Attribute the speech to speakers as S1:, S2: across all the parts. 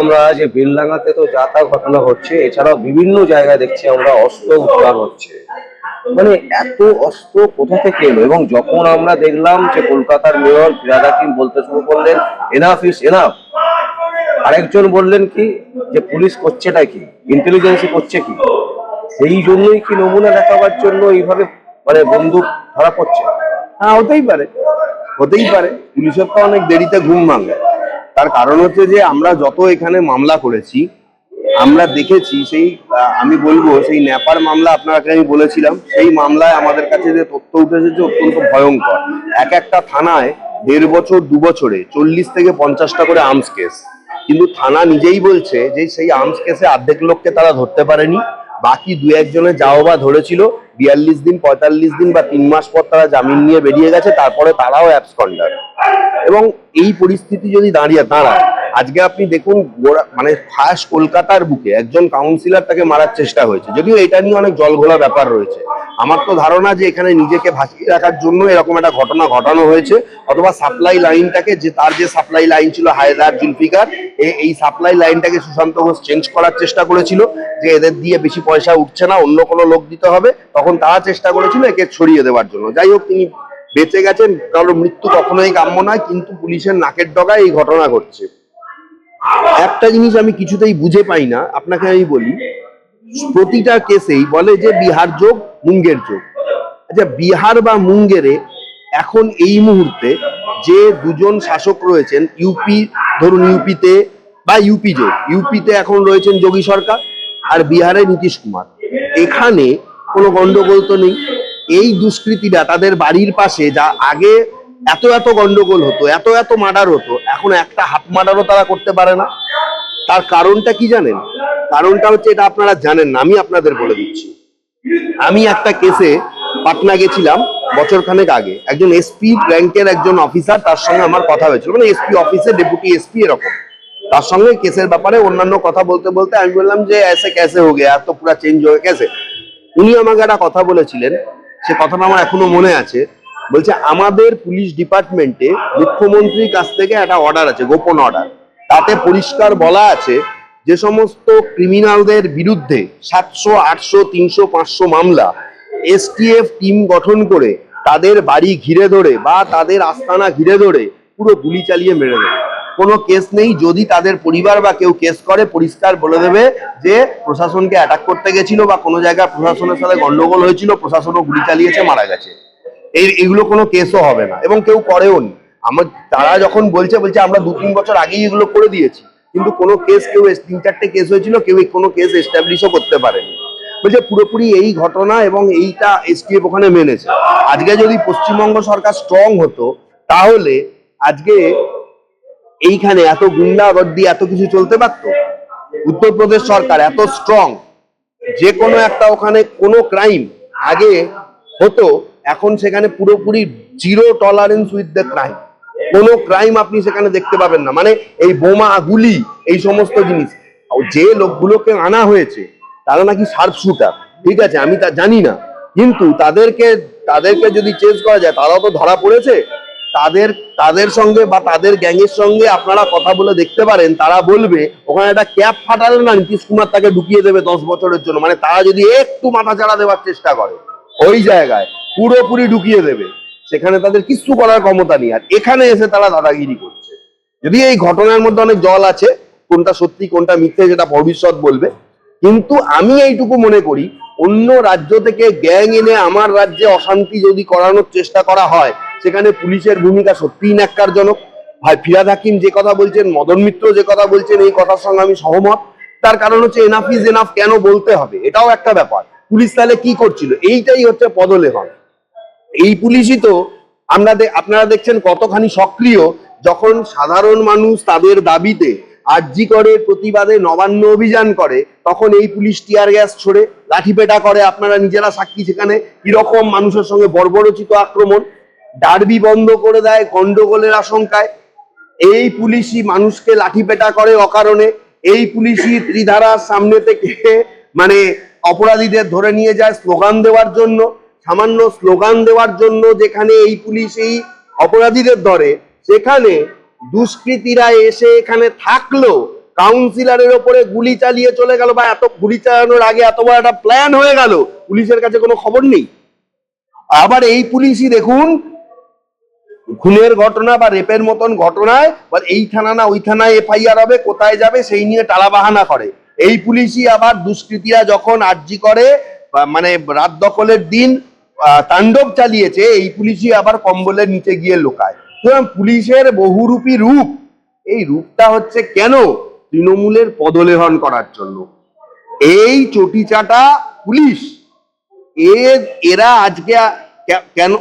S1: আমরা যে বেলডাঙ্গাতে তো যা তা ঘটনা হচ্ছে, এছাড়াও বিভিন্ন জায়গায় দেখছি আমরা অস্ত্র উদ্ধার হচ্ছে। মানে এত অস্ত্র কোথা থেকে এলো? এবং যখন আমরা দেখলাম যে কলকাতার মেয়র ফিরাদ বলতে শুরু করলেন এনাফ ইস এনাফ আরেকজন বললেন কি, যে পুলিশ করছেটা কি ইন্টেলিজেন্সি করছে কি? সেই জন্যই কি নমুনা দেখাবার জন্য এইভাবে মানে বন্দুক ধরা পড়ছে?
S2: হ্যাঁ হতেই পারে। হতেই পারে। পুলিশের তো অনেক দেরিতে ঘুম ভাঙে। তার কারণ হচ্ছে যে আমরা যত এখানে মামলা করেছি, আমরা দেখেছি সেই আমি বলব সেই নেপার মামলা আপনাকে আমি বলেছিলাম, সেই মামলায় আমাদের কাছে যে তথ্য উঠে এসেছে অত্যন্ত ভয়ঙ্কর। এক একটা থানায় দেড় বছর, দু বছরে চল্লিশ থেকে পঞ্চাশটা করে আর্মস কেস কিন্তু থানা নিজেই বলছে যে সেই আর্মস কেসে অর্ধেক লোককে তারা ধরতে পারেনি। বাকি দু একজনের যাও বা ধরেছিল, বিয়াল্লিশ দিন, পঁয়তাল্লিশ দিন বা তিন মাস পর তারা জামিন নিয়ে বেরিয়ে গেছে, তারপরে তারাও অ্যাবসকন্ডার এবং এই পরিস্থিতি যদি দাঁড়িয়ে, দাঁড়ায় আজকে আপনি দেখুন মানে খাস কলকাতার বুকে একজন কাউন্সিলর তাকে মারার চেষ্টা হয়েছে। যদিও এটা নিয়ে অনেক জলঘোলা ব্যাপার রয়েছে। আমার তো ধারণা যে এখানে নিজেকে ভাসিয়ে রাখার জন্য এরকম একটা ঘটনা ঘটানো হয়েছে, অথবা সাপ্লাই লাইনটাকে যে তার যে সাপ্লাই লাইন ছিল হায়দার জুলফিকার এই সাপ্লাই লাইনটাকে সুশান্ত ঘোষ চেঞ্জ করার চেষ্টা করেছিল, যে এদের দিয়ে বেশি পয়সা উঠছে না, অন্য কোনো লোক দিতে হবে। তখন তারা চেষ্টা করেছিল একে ছড়িয়ে দেওয়ার জন্য। যাই হোক, তিনি বেঁচে গেছেন, কারণ মৃত্যু কখনোই কাম্য নয়, কিন্তু পুলিশের নাকের ডগায় এই ঘটনা ঘটছে। একটা জিনিস আমি কিছুতেই বুঝে পাই না, আপনাকে আমি বলি, প্রতিটা কেসেই বলে যে বিহার যোগ, মুঙ্গের যোগ। আচ্ছা বিহার বা মুঙ্গেরে এখন এই মুহূর্তে যে দুজন শাসক রয়েছেন, ইউপি, ধরুন ইউপিতে বা ইউপি যোগ, ইউপিতে এখন রয়েছেন যোগী সরকার আর বিহারে নীতিশ কুমার। এখানে কোনো গন্ডগোল তো নেই। এই দুষ্কৃতীরা তাদের বাড়ির পাশে যা আগে এত এত গন্ডগোল হতো, এত এত মার্ডার হতো, এখন একটা হাফ মার্ডারও তারা করতে পারে না। তার কারণটা কি জানেন? কারণটা হচ্ছে এটা আপনারা জানেন না, আমি আপনাদের বলে দিচ্ছি। আমি একটা কেসে পাটনা গেছিলাম বছর খানেক আগে। একজন এসপি র্যাঙ্কের একজন অফিসার তার সঙ্গে আমার কথা হয়েছিল। মানে এসপি অফিসে ডেপুটি এসপি এরকম। তার সঙ্গে কেসের ব্যাপারে অন্যান্য কথা বলতে বলতে আমি বললাম যে এসে ক্যাসে হয়ে গেছে তো পুরো চেঞ্জ হয়ে গেছে। উনি আমাকে একটা কথা বলেছিলেন। সে কথাটা আমার এখনও মনে আছে। বলছে, আমাদের পুলিশ ডিপার্টমেন্টে মুখ্যমন্ত্রীর কাছ থেকে একটা অর্ডার আছে, গোপন অর্ডার তাতে পরিষ্কার বলা আছে, যে সমস্ত ক্রিমিনালদের বিরুদ্ধে সাতশো, আটশো, তিনশো, পাঁচশো মামলা এসটিএফ টিম গঠন করে তাদের বাড়ি ঘিরে ধরে বা তাদের আস্তানা ঘিরে ধরে পুরো গুলি চালিয়ে মেরে দেবে। কোনো কেস নেই, যদি তাদের পরিবার বা কেউ কেস করে, পরিষ্কার বলে দেবে যে প্রশাসনকে অ্যাটাক করতে গেছিল বা কোনো জায়গায় প্রশাসনের সাথে গন্ডগোল হয়েছিল, প্রশাসনও গুলি চালিয়েছে, মারা গেছে। এই এগুলো কোনো কেসও হবে না। এবং কেউ করেও নি। আমার, তারা যখন বলছে বলছে আমরা দু তিন বছর আগেই এগুলো করে দিয়েছি। কিন্তু কোনো কেস, কেউ তিন চারটে কেস হয়েছিল, কেউ কোনো কেস এস্টাবলিশও করতে পারেনি। বলছে, পুরোপুরি এই ঘটনা এবং এইটা এসটিএফ ওখানে মেনেছে। আজকে যদি পশ্চিমবঙ্গ সরকার স্ট্রং হতো, তাহলে আজকে এইখানে এত গুন্ডা গুন্ডাগর্দি, এত কিছু চলতে পারতো? উত্তরপ্রদেশ সরকার এত স্ট্রং যে কোনো একটা ওখানে কোনো ক্রাইম আগে হতো এখন সেখানে পুরোপুরি zero tolerance with the crime কোনো ক্রাইম আপনি সেখানে দেখতে পাবেন না। মানে এই বোমা, গুলি, এই সমস্ত জিনিস। যে লোকগুলোকে আনা হয়েছে, তারা নাকি শার্প শুটার ঠিক আছে, আমি তা জানি না। কিন্তু তাদেরকে তাদেরকে যদি চেঞ্জ করা যায়, তারাও তো ধরা পড়েছে। তাদের তাদের সঙ্গে বা তাদের গ্যাংয়ের সঙ্গে আপনারা কথা বলে দেখতে পারেন, তারা বলবে, ওখানে একটা ক্যাপ ফাটালে না নীতিশ কুমার তাকে ঢুকিয়ে দেবে দশ বছরের জন্য। মানে তারা যদি একটু মাথা চাড়া দেওয়ার চেষ্টা করে, ওই জায়গায়। পুরোপুরি ঢুকিয়ে দেবে। সেখানে তাদের কিছু করার ক্ষমতা নেই। আর এখানে এসে তারা দাদাগিরি করছে। যদি এই ঘটনার মধ্যে অনেক জল আছে, কোনটা সত্যি, কোনটা মিথ্যে, যেটা ভবিষ্যৎ বলবে, কিন্তু আমি এইটুকু মনে করি, অন্য রাজ্য থেকে গ্যাং এনে আমার রাজ্যে অশান্তি যদি করানোর চেষ্টা করা হয়, সেখানে পুলিশের ভূমিকা সত্যিই ন্যাক্কারজনক। ভাই, ফিরাদ হাকিম যে কথা বলছেন, মদন মিত্র যে কথা বলছেন, এই কথার সঙ্গে আমি সহমত। তার কারণ হচ্ছে এনাফ ইজ এনাফ কেন বলতে হবে? এটাও একটা ব্যাপার। পুলিশ তাহলে কি করছিল? এইটাই হচ্ছে পদলেখন। এই পুলিশই তো আমরা আপনারা দেখছেন কতখানি সক্রিয় যখন সাধারণ মানুষ তাদের দাবিতে আরজি করে, প্রতিবাদে নবান্ন অভিযান করে, তখন এই পুলিশ টিয়ার গ্যাস ছড়ে লাঠিপেটা করে আপনারা নিজেরা সাক্ষী সেখানে। কীরকম মানুষের সঙ্গে বর্বরচিত আক্রমণ, ডার্বি বন্ধ করে দেয় গন্ডগোলের আশঙ্কায়। এই পুলিশই মানুষকে লাঠিপেটা করে অকারণে। এই পুলিশই ত্রিধারার সামনে থেকে মানে অপরাধীদের ধরে নিয়ে যায় স্লোগান দেওয়ার জন্য। সামান্য স্লোগান দেওয়ার জন্য যেখানে এই পুলিশ এই অপরাধীদের ধরে, সেখানে দুষ্কৃতীরা এসে এখানে থাকল। কাউন্সিলরের ওপরে গুলি চালিয়ে চলে গেল বা এত গুলি চালানোর আগে এত বড় একটা প্ল্যান হয়ে গেল। পুলিশের কাছে কোনো খবর নেই। আবার এই পুলিশই দেখুন, খুনের ঘটনা বা রেপের মতন ঘটনায়, বা এই থানা না ওই থানায় এফআইআর হবে, কোথায় যাবে সেই নিয়ে টালাবাহানা করে। এই পুলিশই আবার দুষ্কৃতীরা যখন আর্জি করে মানে রাত দখলের দিন তাণ্ডব চালিয়েছে, এই পুলিশই আবার কম্বলের নিচে গিয়ে লোকায়। সুতরাং পুলিশের বহুরূপী রূপ, এই রূপটা হচ্ছে কেন তৃণমূলের পদলেহন করার জন্য? এই চটিচাটা পুলিশ। এর এরা আজকে কেন,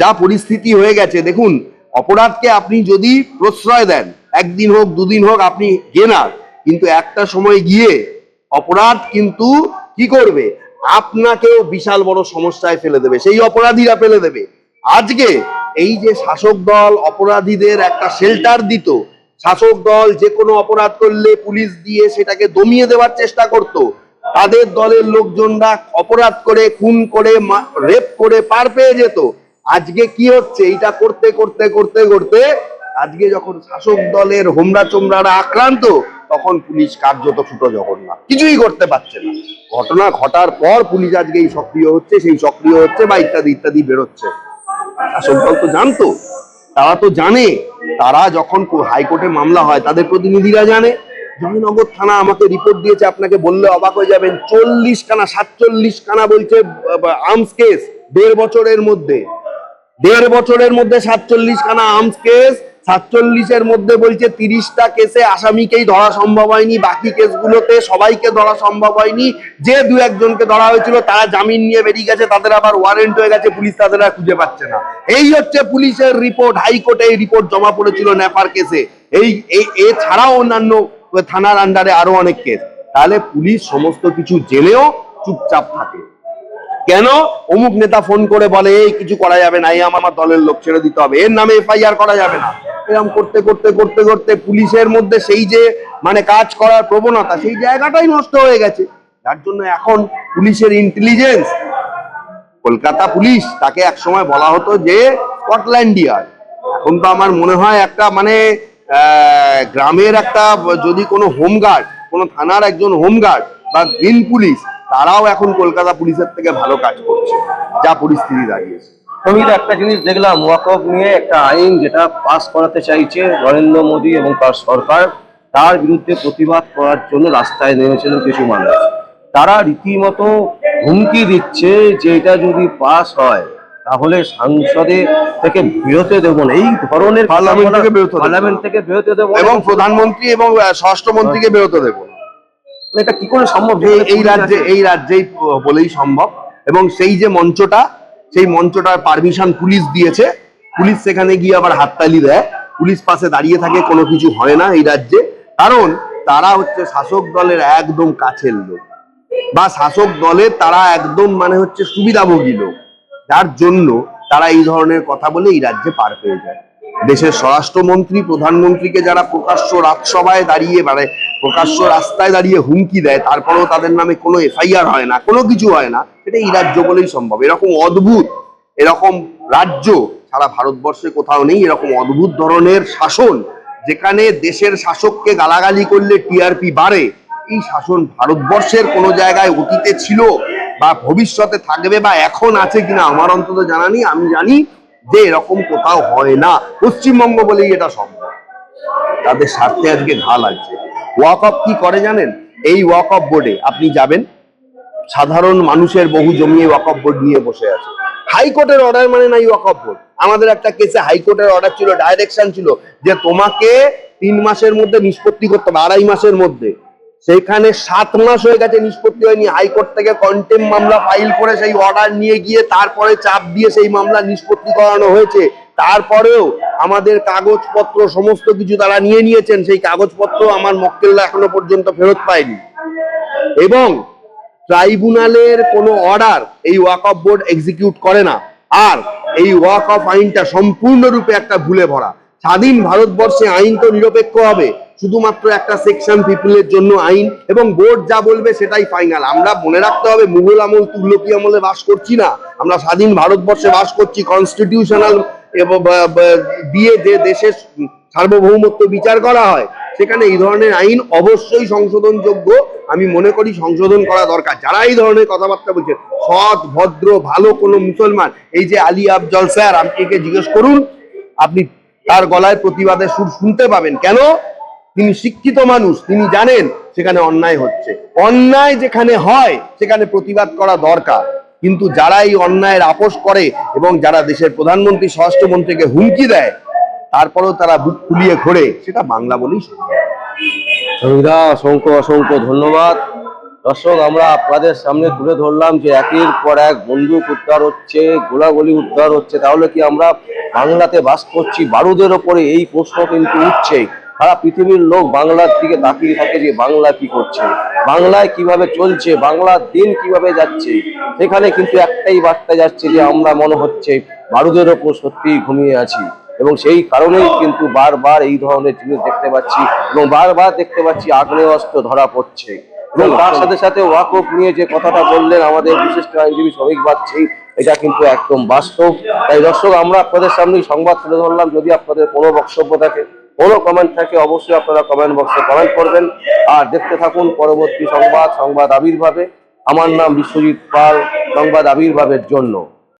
S2: যা পরিস্থিতি হয়ে গেছে, দেখুন, অপরাধকে আপনি যদি প্রশ্রয় দেন, একদিন হোক, দুদিন হোক, আপনি গেনার কিন্তু একটা সময় গিয়ে অপরাধ কিন্তু কি করবে? আপনাকেও বিশাল বড় সমস্যায় ফেলে দেবে, সেই অপরাধীরা ফেলে দেবে। আজকে এই যে শাসক দল অপরাধীদের একটা শেল্টার দিত, শাসক দল যে কোনো অপরাধ করলে পুলিশ দিয়ে সেটাকে দমিয়ে দেওয়ার চেষ্টা করত, তাদের দলের লোকজনরা অপরাধ করে, খুন করে রেপ করে পার পেয়ে যেত। আজকে কি হচ্ছে? এইটা করতে করতে করতে করতে আজকে যখন শাসক দলের হোমরা চোমরারা আক্রান্ত তখন পুলিশ কার্যত ছোট জগন্নাথ। কিছুই করতে পারছে না। ঘটনা ঘটার পর পুলিশ আজকে এই সক্রিয় হচ্ছে, সেই সক্রিয় হচ্ছে বা ইত্যাদি ইত্যাদি বেরোচ্ছে। দল তো জানতো, তারা তো জানে, তারা যখন হাইকোর্টে মামলা হয়, তাদের প্রতিনিধিরা জানে। জয়নগর থানা আমাকে রিপোর্ট দিয়েছে, আপনাকে বললে অবাক হয়ে যাবেন, চল্লিশ খানা, সাতচল্লিশ খানা বলছে আর্মস কেস দেড় বছরের মধ্যে। দেড় বছরের মধ্যে সাতচল্লিশ খানা আর্মস কেস সাতচল্লিশের মধ্যে বলছে তিরিশটা কেসে আসামিকেই ধরা সম্ভব হয়নি, বাকি কেসগুলোতে সবাইকে ধরা সম্ভব হয়নি। যে দু একজনকে ধরা হয়েছিল, তারা জামিন নিয়ে বেরিয়ে গেছে, তাদের আবার ওয়ারেন্ট হয়ে গেছে, পুলিশ তাদের আর খুঁজে পাচ্ছে না। এই হচ্ছে পুলিশের রিপোর্ট হাইকোর্টে এই রিপোর্ট জমা পড়েছিল নেপার কেসে। এই এছাড়াও অন্যান্য থানার আন্ডারে আরও অনেক কেস তাহলে পুলিশ সমস্ত কিছু জেনেও চুপচাপ থাকে। কেন? অমুক নেতা ফোন করে বলে, এই কিছু করা যাবে না, এই আমার দলের লোক ছেড়ে দিতে হবে। এর নামে এফআইআর করা যাবে না। এরকম করতে করতে করতে করতে পুলিশের মধ্যে সেই যে মানে কাজ করার প্রবণতা, সেই জায়গাটাই নষ্ট হয়ে গেছে। যার জন্য এখন পুলিশের ইন্টেলিজেন্স কলকাতা পুলিশ, তাকে একসময় বলা হতো যে স্কটল্যান্ড ইয়ার্ড এখন তো আমার মনে হয় একটা মানে গ্রামের একটা, যদি কোনো হোমগার্ড, কোনো থানার একজন হোমগার্ড বা গ্রিন পুলিশ, তারাও এখন কলকাতা পুলিশের থেকে ভালো কাজ করছে, যা পরিস্থিতি দাঁড়িয়েছে।
S1: আমি একটা জিনিস দেখলাম ওয়াকফ নিয়ে একটা আইন যেটা পাস করাতে চাইছে নরেন্দ্র মোদী এবং তার সরকার তার বিরুদ্ধে প্রতিবাদ করার জন্য রাস্তায় নেমেছিলেন কিছু মানুষ। তারা রীতিমতো হুমকি দিচ্ছে যে এটা যদি পাস হয় তাহলে সংসদে থেকে বেরোতে দেবো না। এই ধরনের
S2: পার্লামেন্ট থেকে বেরোতে দেবো
S1: পার্লামেন্ট থেকে বেরোতে দেবো
S2: এবং প্রধানমন্ত্রী এবং স্বরাষ্ট্রমন্ত্রীকে বেরোতে দেবো
S1: এটা কি করে সম্ভব?
S2: এই রাজ্যে এই রাজ্যেই বলেই সম্ভব। এবং সেই যে মঞ্চটা সেই মঞ্চটার পারমিশন পুলিশ দিয়েছে। পুলিশ সেখানে গিয়ে আবার হাততালি দেয়। পুলিশ পাশে দাঁড়িয়ে থাকে, কোনো কিছু হয় না এই রাজ্যে। কারণ তারা হচ্ছে শাসক দলের একদম কাছের লোক। বা শাসক দলের তারা একদম মানে হচ্ছে সুবিধাভোগী লোক। যার জন্য তারা এই ধরনের কথা বলে এই রাজ্যে পার পেয়ে যায়। দেশের স্বরাষ্ট্রমন্ত্রী, প্রধানমন্ত্রীকে যারা প্রকাশ্য রাজসভায় দাঁড়িয়ে মানে প্রকাশ্য রাস্তায় দাঁড়িয়ে হুমকি দেয়, তারপরেও তাদের নামে কোনো এফআইআর হয় না, কোনো কিছু হয় না এটা এই রাজ্য বলেই সম্ভব। এরকম অদ্ভুত, এরকম রাজ্য সারা ভারতবর্ষে কোথাও নেই, এরকম অদ্ভুত ধরনের শাসন, যেখানে দেশের শাসককে গালাগালি করলে টিআরপি বাড়ে, এই শাসন ভারতবর্ষের কোনো জায়গায় অতীতে ছিল বা ভবিষ্যতে থাকবে বা এখন আছে কিনা আমার অন্তত জানা নেই। আমি জানি যে এরকম কোথাও হয় না। পশ্চিমবঙ্গ বলেই এটা সম্ভব। তাদের স্বার্থে আজকে ঘা লাগছে ওয়াক অফ কি করে জানেন? এই ওয়াক অফ বোর্ডে আপনি যাবেন, সাধারণ মানুষের বহু জমি ওয়াক অফ বোর্ড নিয়ে বসে আছে। হাইকোর্টের অর্ডার মানে নাই ওয়াক অফ বোর্ড আমাদের একটা কেসে হাইকোর্টের অর্ডার ছিল ডাইরেকশন ছিল যে তোমাকে তিন মাসের মধ্যে নিষ্পত্তি করতে হবে, আড়াই মাসের মধ্যে। সেখানে সাত মাস হয়ে গেছে নিষ্পত্তি হয়নি। হাইকোর্ট থেকে কন্টেম মামলা ফাইল করে সেই অর্ডার নিয়ে গিয়ে তারপরে চাপ দিয়ে সেই মামলা নিষ্পত্তি করানো হয়েছে। তারপরেও আমাদের কাগজপত্র, সমস্ত কিছু তারা নিয়ে নিয়েছেন, সেই কাগজপত্র আমার মক্কেলরা এখনও পর্যন্ত ফেরত পায়নি। এবং ট্রাইব্যুনালের কোনো অর্ডার এই ওয়াক অফ বোর্ড এক্সিকিউট করে না। আর এই ওয়াক অফ আইনটা সম্পূর্ণরূপে একটা ভুলে ভরা। স্বাধীন ভারতবর্ষে আইন তো নিরপেক্ষ হবে, শুধুমাত্র একটা সেকশন পিপুলের জন্য আইন, এবং বোর্ড যা বলবে সেটাই ফাইনাল আমরা মনে রাখতে হবে, মুঘল আমল, তুগলকি আমলে বাস করছি না। আমরা স্বাধীন ভারতবর্ষে বাস করছি কনস্টিটিউশনাল দিয়ে যে দেশের সার্বভৌমত্ব বিচার করা হয়, সেখানে এই ধরনের আইন অবশ্যই সংশোধনযোগ্য। আমি মনে করি সংশোধন করা দরকার। যারা এই ধরনের কথাবার্তা বলছেন, সৎ, ভদ্র, ভালো কোনো মুসলমান, এই যে আলী আফজল স্যার, আপনি একে জিজ্ঞেস করুন, আপনি তার গলায় প্রতিবাদের সুর শুনতে পাবেন। কেন? তিনি শিক্ষিত মানুষ, তিনি জানেন সেখানে অন্যায় হচ্ছে। অন্যায় যেখানে হয়, সেখানে প্রতিবাদ করা দরকার। কিন্তু যারা এই অন্যায়ের আপোষ করে এবং যারা দেশের প্রধানমন্ত্রী, স্বরাষ্ট্রমন্ত্রীকে হুমকি দেয়, তারপরেও তারা বুক ফুলিয়ে ঘোরে, সেটা বাংলা বলেই
S1: সমিধা অসংখ্য অসংখ্য ধন্যবাদ। দর্শক, আমরা আপনাদের সামনে তুলে ধরলাম যে একের পর এক বন্দুক উদ্ধার হচ্ছে, গোলাগুলি উদ্ধার হচ্ছে। তাহলে কি আমরা বাংলাতে বাস করছি? বারুদের ওপরে এই প্রশ্ন কিন্তু উঠছে সারা পৃথিবীর লোক বাংলার দিকে তাকিয়ে থাকে যে বাংলা কি করছে, বাংলায় কীভাবে চলছে বাংলার দিন কীভাবে যাচ্ছে, সেখানে কিন্তু একটাই বার্তা যাচ্ছে যে আমরা মনে হচ্ছে বারুদের ওপর সত্যিই ঘুমিয়ে আছি। এবং সেই কারণেই কিন্তু বারবার এই ধরনের জিনিস দেখতে পাচ্ছি এবং বারবার দেখতে পাচ্ছি আগ্নেয় অস্ত্র ধরা পড়ছে। এবং তার সাথে সাথে ওয়াকফ নিয়ে যে কথাটা বললেন আমাদের বিশিষ্ট আইনজীবী শ্রমিক বাচ্চি এটা কিন্তু একদম বাস্তব। তাই দর্শক, আমরা আপনাদের সামনে সংবাদ তুলে ধরলাম। যদি আপনাদের কোনো বক্তব্য থাকে কোনো কমেন্ট থাকে, অবশ্যই আপনারা কমেন্ট বক্সে কমেন্ট করবেন। আর দেখতে থাকুন পরবর্তী সংবাদ সংবাদ আবির্ভাবে। আমার নাম বিশ্বজিৎ পাল, সংবাদ আবির্ভাবের জন্য।